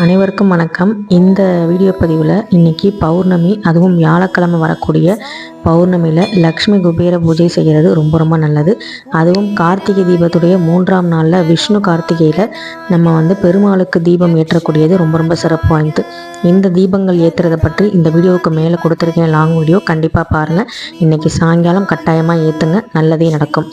அனைவருக்கும் வணக்கம். இந்த வீடியோ பதிவில் இன்றைக்கி பௌர்ணமி அதுவும் வியாழக்கிழமை வரக்கூடிய பௌர்ணமியில் லக்ஷ்மி குபேர பூஜை செய்கிறது ரொம்ப ரொம்ப நல்லது. அதுவும் கார்த்திகை தீபத்துடைய மூன்றாம் நாளில் விஷ்ணு கார்த்திகையில் நம்ம வந்து பெருமாளுக்கு தீபம் ஏற்றக்கூடியது ரொம்ப ரொம்ப சிறப்பு வாய்ந்தது. இந்த தீபங்கள் ஏற்றுறதை பற்றி இந்த வீடியோவுக்கு மேலே கொடுத்துருக்கேன் லாங் வீடியோ கண்டிப்பாக பாருங்கள் இன்றைக்கி சாயங்காலம் கட்டாயமாக ஏற்றுங்க நல்லதே நடக்கும்.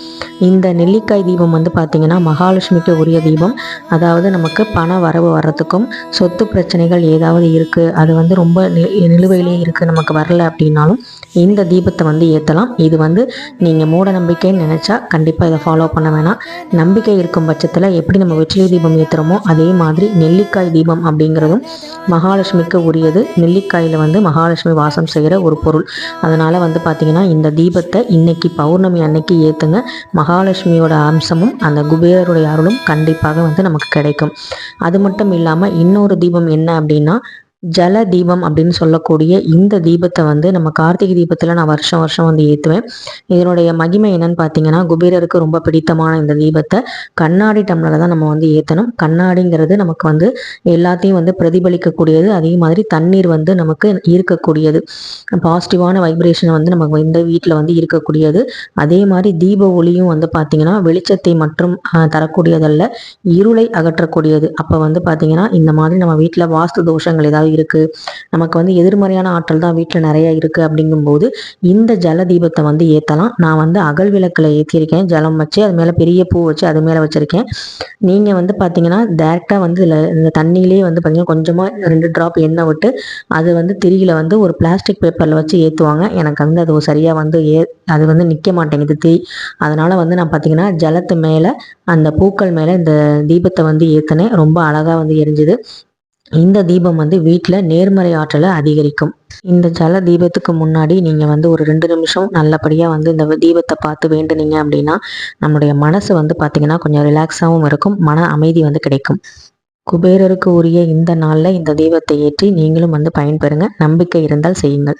இந்த நெல்லிக்காய் தீபம் வந்து பார்த்திங்கன்னா மகாலட்சுமிக்கு உரிய தீபம். அதாவது நமக்கு பண வரவு வர்றதுக்கும் சொத்து பிரச்சனைகள் ஏதாவது இருக்குது அது வந்து ரொம்ப நி- நிலுவையிலே இருக்குது நமக்கு வரல அப்படின்னாலும் இந்த தீபத்தை வந்து ஏற்றலாம் இது வந்து நீங்கள் மூட நம்பிக்கைன்னு நினச்சா கண்டிப்பாக இதை ஃபாலோ பண்ண வேணாம். நம்பிக்கை இருக்கும் பட்சத்தில் எப்படி நம்ம வெற்றிலை தீபம் ஏற்றுறோமோ அதே மாதிரி நெல்லிக்காய் தீபம் அப்படிங்கிறதும் மகாலட்சுமிக்கு உரியது. நெல்லிக்காயில் வந்து மகாலட்சுமி வாசம் செய்கிற ஒரு பொருள். அதனால் வந்து பார்த்திங்கன்னா இந்த தீபத்தை இன்னைக்கு பௌர்ணமி அன்னைக்கு ஏற்றுங்க மகாலட்சுமியோட அம்சமும் அந்த குபேரருடைய அருளும் கண்டிப்பாக வந்து நமக்கு கிடைக்கும். அது மட்டும் இல்லாமல் இன்னும் இன்னொரு தீபம் என்ன அப்படின்னா ஜல தீபம் அப்படின்னு சொல்லக்கூடிய இந்த தீபத்தை வந்து நம்ம கார்த்திகை தீபத்தில் நான் வருஷம் வருஷம் வந்து ஏற்றுவேன் இதனுடைய மகிமை என்னன்னு பார்த்தீங்கன்னா குபேரருக்கு ரொம்ப பிடித்தமான இந்த தீபத்தை கண்ணாடி டம்ளரில் தான் நம்ம வந்து ஏற்றணும் கண்ணாடிங்கிறது நமக்கு வந்து எல்லாத்தையும் வந்து பிரதிபலிக்கக்கூடியது. அதே மாதிரி தண்ணீர் வந்து நமக்கு ஈர்க்கக்கூடியது பாசிட்டிவான வைப்ரேஷன் வந்து நமக்கு இந்த வீட்டில் வந்து இருக்கக்கூடியது. அதே மாதிரி தீப ஒளியும் வந்து பார்த்தீங்கன்னா வெளிச்சத்தை மற்றும் தரக்கூடியதல்ல. இருளை அகற்றக்கூடியது. அப்போ வந்து பார்த்தீங்கன்னா இந்த மாதிரி நம்ம வீட்டில் வாஸ்து தோஷங்கள் ஏதாவது இருக்குது நமக்கு வந்து எதிர்மறையான ஆற்றல் தான் வீட்டில் நிறைய இருக்குது அப்படிங்கும்போது இந்த ஜல தீபத்தை வந்து ஏற்றலாம் நான் வந்து அகல் விளக்கில் ஏற்றியிருக்கேன் ஜலம் வச்சு அது மேலே பெரிய பூ வச்சு அது மேலே வச்சுருக்கேன். நீங்கள் வந்து பார்த்தீங்கன்னா டேரெக்டாக வந்து இதில் இந்த தண்ணியிலே வந்து பார்த்தீங்கன்னா கொஞ்சமாக ரெண்டு ட்ராப் எண்ணெய் விட்டு அது வந்து திரியில் வந்து ஒரு பிளாஸ்டிக் பேப்பரில் வச்சு ஏற்றுவாங்க எனக்கு வந்து அது சரியாக வந்து ஏ அது வந்து நிற்க மாட்டேங்குது தீ. அதனால் வந்து நான் பார்த்தீங்கன்னா ஜலத்து மேலே அந்த பூக்கள் மேலே இந்த தீபத்தை வந்து ஏற்றினேன் ரொம்ப அழகாக வந்து எரிஞ்சுது. இந்த தீபம் வந்து வீட்டில் நேர்மறை ஆற்றலை அதிகரிக்கும். இந்த ஜல தீபத்துக்கு முன்னாடி நீங்கள் வந்து ஒரு ரெண்டு நிமிஷம் நல்லபடியாக வந்து இந்த தீபத்தை பார்த்து வேண்டுனீங்க அப்படின்னா நம்முடைய மனசு வந்து பார்த்திங்கன்னா கொஞ்சம் ரிலாக்ஸாகவும் இருக்கும் மன அமைதி வந்து கிடைக்கும். குபேரருக்கு உரிய இந்த நாளில் இந்த தீபத்தை ஏற்றி நீங்களும் வந்து பயன்பெறுங்க நம்பிக்கை இருந்தால் செய்யுங்கள்.